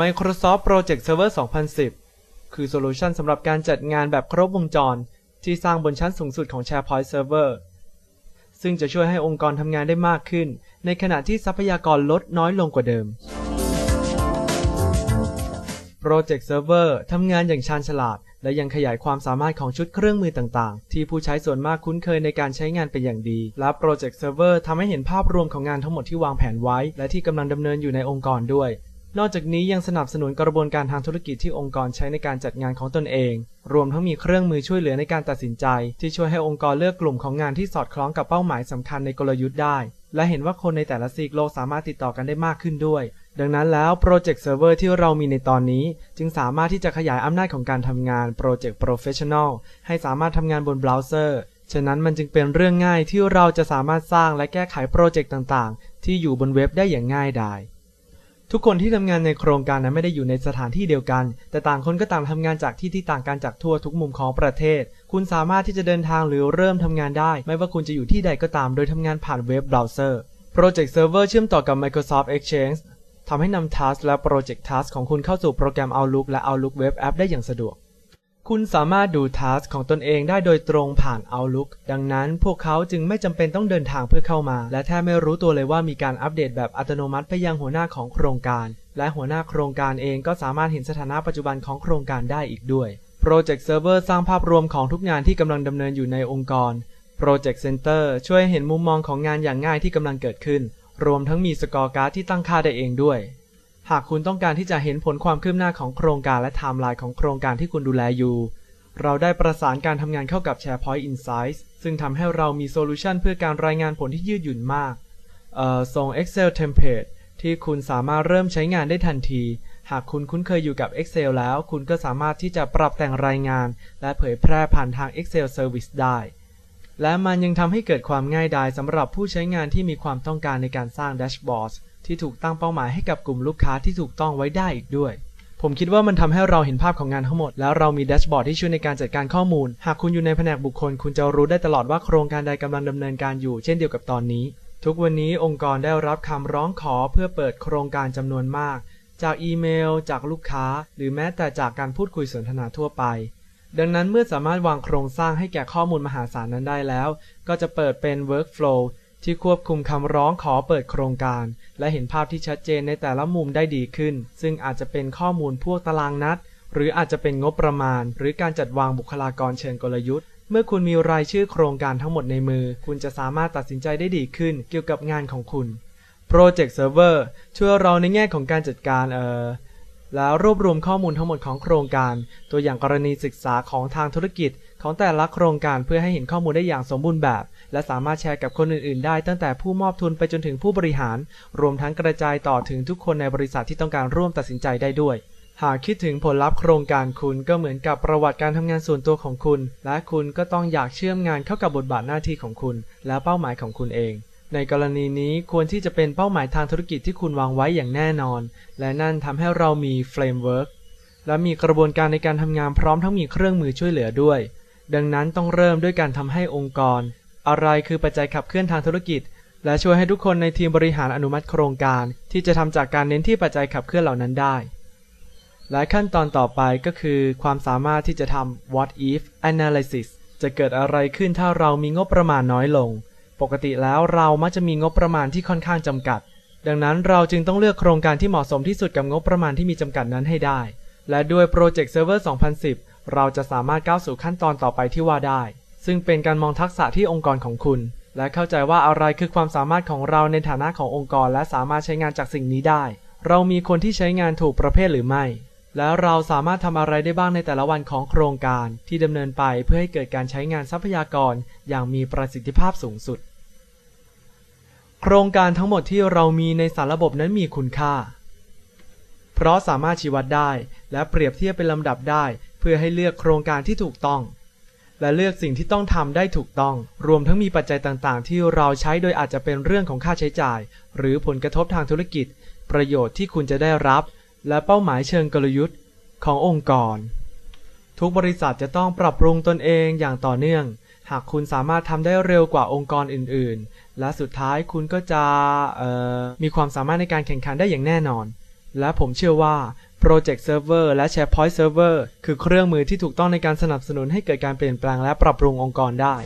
Microsoft Project Server 2010 คือโซลูชันสำหรับการจัดงานแบบครบวงจร ที่สร้างบนชั้นสูงสุดของ SharePoint Server ซึ่งจะช่วยให้องค์กรทำงานได้มากขึ้น ในขณะที่ทรัพยากรลดน้อยลงกว่าเดิม Project Server ทำงานอย่างชาญฉลาด และยังขยายความสามารถของชุดเครื่องมือต่างๆ ที่ผู้ใช้ส่วนมากคุ้นเคยในการใช้งานเป็นอย่างดี และ Project Server ทำให้เห็นภาพรวมของงานทั้งหมดที่วางแผนไว้ และที่กำลังดำเนินอยู่ในองค์กรด้วย นอกจากนี้ยังสนับสนุนกระบวนการทางธุรกิจที่องค์กรใช้ในการจัดงานของตนเอง รวมทั้งมีเครื่องมือช่วยเหลือในการตัดสินใจ ที่ช่วยให้องค์กรเลือกกลุ่มของงานที่สอดคล้องกับเป้าหมายสำคัญในกลยุทธ์ได้ และเห็นว่าคนในแต่ละซีกโลกสามารถติดต่อกันได้มากขึ้นด้วย ดังนั้นแล้ว Project Server ที่เรามีในตอนนี้ จึงสามารถที่จะขยายอำนาจของการทำงาน Project Professional ให้สามารถทำงานบนเบราว์เซอร์ฉะนั้นมันจึงเป็นเรื่องง่ายที่เราจะสามารถสร้างและแก้ไขโปรเจกต์ต่างๆ ที่อยู่บนเว็บได้อย่างง่ายดาย ทุกคนที่ทำงานในโครงการนั้นไม่ได้อยู่ในสถานที่เดียวกัน แต่ต่างคนก็ต่างทำงานจากที่ที่ต่างกันจากทั่วทุกมุมของประเทศ คุณสามารถที่จะเดินทางหรือเริ่มทำงานได้ ไม่ว่าคุณจะอยู่ที่ใดก็ตาม โดยทำงานผ่านเว็บเบราว์เซอร์ Project Server เชื่อมต่อกับ Microsoft Exchange ทำให้นำ Task และ Project Task ของคุณเข้าสู่โปรแกรม Outlook และ Outlook Web App ได้อย่างสะดวก คุณสามารถดู Task ของตนเองได้โดยตรงผ่าน Outlook ดังนั้นพวกเขาจึงไม่จำเป็นต้องเดินทางเพื่อเข้ามา และแทบไม่รู้ตัวเลยว่ามีการอัปเดตแบบอัตโนมัติไปยังหัวหน้าของโครงการ และหัวหน้าโครงการเองก็สามารถเห็นสถานะปัจจุบันของโครงการได้อีกด้วย Project Server สร้างภาพรวมของทุกงานที่กำลังดำเนินอยู่ในองค์กร Project Center ช่วยเห็นมุมมองของงานอย่างง่ายที่กำลังเกิดขึ้น รวมทั้งมีสกอร์การ์ดที่ตั้งค่าได้เองด้วย หากคุณต้องการที่จะเห็นผลความคืบหน้าของโครงการและไทม์ไลน์ของโครงการที่คุณดูแลอยู่ เราได้ประสานการทำงานเข้ากับ SharePoint Insights ซึ่งทำให้เรามีโซลูชันเพื่อการรายงานผลที่ยืดหยุ่นมากเอ่อส่ง Excel Template ที่คุณสามารถเริ่มใช้งานได้ทันที หากคุณคุ้นเคยอยู่กับ Excel แล้ว คุณก็สามารถที่จะปรับแต่งรายงาน และเผยแพร่ผ่านทาง Excel Service ได้ และมันยังทำให้เกิดความง่ายดายสำหรับผู้ใช้งานที่มีความต้องการในการสร้างแดชบอร์ด ที่ถูกตั้งเป้าหมายให้กับกลุ่มลูกค้าที่ถูกต้องไว้ได้อีกด้วย ผมคิดว่ามันทำให้เราเห็นภาพของงานทั้งหมด แล้วเรามีแดชบอร์ดที่ช่วยในการจัดการข้อมูล หากคุณอยู่ในแผนกบุคคล คุณจะรู้ได้ตลอดว่าโครงการใดกำลังดำเนินการอยู่ เช่นเดียวกับตอนนี้ ทุกวันนี้องค์กรได้รับคำร้องขอเพื่อเปิดโครงการจำนวนมาก จากอีเมล จากลูกค้า หรือแม้แต่จากการพูดคุยสนทนาทั่วไปดังนั้นเมื่อสามารถวางโครงสร้างให้แก่ข้อมูลมหาศาลนั้นได้แล้ว ก็จะเปิดเป็น workflow ที่ควบคุมคำร้องขอเปิดโครงการ และเห็นภาพที่ชัดเจนในแต่ละมุมได้ดีขึ้น ซึ่งอาจจะเป็นข้อมูลพวกตารางนัด หรืออาจจะเป็นงบประมาณ หรือการจัดวางบุคลากรเชิงกลยุทธ์ เมื่อคุณมีรายชื่อโครงการทั้งหมดในมือ คุณจะสามารถตัดสินใจได้ดีขึ้นเกี่ยวกับงานของคุณ Project Server ช่วยเราในแง่ของการจัดการเอ่อแล้วรวบรวมข้อมูลทั้งหมดของโครงการ ตัวอย่างกรณีศึกษาของทางธุรกิจ ของแต่ละโครงการเพื่อให้เห็นข้อมูลได้อย่างสมบูรณ์แบบ และสามารถแชร์กับคนอื่นๆ ได้ตั้งแต่ผู้มอบทุนไปจนถึงผู้บริหาร รวมทั้งกระจายต่อถึงทุกคนในบริษัทที่ต้องการร่วมตัดสินใจได้ด้วย หากคิดถึงผลลัพธ์โครงการคุณก็เหมือนกับประวัติการทำงานส่วนตัวของคุณ และคุณก็ต้องอยากเชื่อมงานเข้ากับบทบาทหน้าที่ของคุณ และเป้าหมายของคุณเองในกรณีนี้ควรที่จะเป็นเป้าหมายทางธุรกิจที่คุณวางไว้อย่างแน่นอน และนั่นทำให้เรามีเฟรมเวิร์กและมีกระบวนการในการทำงานพร้อมทั้งมีเครื่องมือช่วยเหลือด้วย ดังนั้นต้องเริ่มด้วยการทำให้องค์กร อะไรคือปัจจัยขับเคลื่อนทางธุรกิจ และช่วยให้ทุกคนในทีมบริหารอนุมัติโครงการ ที่จะทำจากการเน้นที่ปัจจัยขับเคลื่อนเหล่านั้นได้ และขั้นตอนต่อไปก็คือ ความสามารถที่จะทำ what if analysis จะเกิดอะไรขึ้นถ้าเรามีงบประมาณน้อยลง ปกติแล้วเรามักจะมีงบประมาณที่ค่อนข้างจำกัด ดังนั้นเราจึงต้องเลือกโครงการที่เหมาะสมที่สุดกับงบประมาณที่มีจำกัดนั้นให้ได้ และด้วย Project Server 2010 เราจะสามารถก้าวสู่ขั้นตอนต่อไปที่ว่าได้ ซึ่งเป็นการมองทักษะที่องค์กรของคุณ และเข้าใจว่าอะไรคือความสามารถของเราในฐานะขององค์กร และสามารถใช้งานจากสิ่งนี้ได้ เรามีคนที่ใช้งานถูกประเภทหรือไม่ แล้วเราสามารถทำอะไรได้บ้างในแต่ละวันของโครงการที่ดำเนินไปเพื่อให้เกิดการใช้งานทรัพยากร อย่างมีประสิทธิภาพสูงสุด โครงการทั้งหมดที่เรามีในสารระบบนั้นมีคุณค่า เพราะสามารถชี้วัดได้ และเปรียบเทียบเป็นลำดับได้ เพื่อให้เลือกโครงการที่ถูกต้อง และเลือกสิ่งที่ต้องทำได้ถูกต้อง รวมทั้งมีปัจจัยต่างๆ ที่เราใช้โดยอาจจะเป็นเรื่องของค่าใช้จ่าย หรือผลกระทบทางธุรกิจ ประโยชน์ที่คุณจะได้รับ และเป้าหมายเชิงกลยุทธ์ขององค์กร ทุกบริษัทจะต้องปรับปรุงตนเองอย่างต่อเนื่อง หากคุณสามารถทำได้เร็วกว่าองค์กรอื่น ๆ และสุดท้ายคุณก็จะมีความสามารถในการแข่งขันได้อย่างแน่นอน และผมเชื่อว่า Project Server และ SharePoint Server คือเครื่องมือที่ถูกต้องในการสนับสนุนให้เกิดการเปลี่ยนแปลงและปรับปรุงองค์กรได้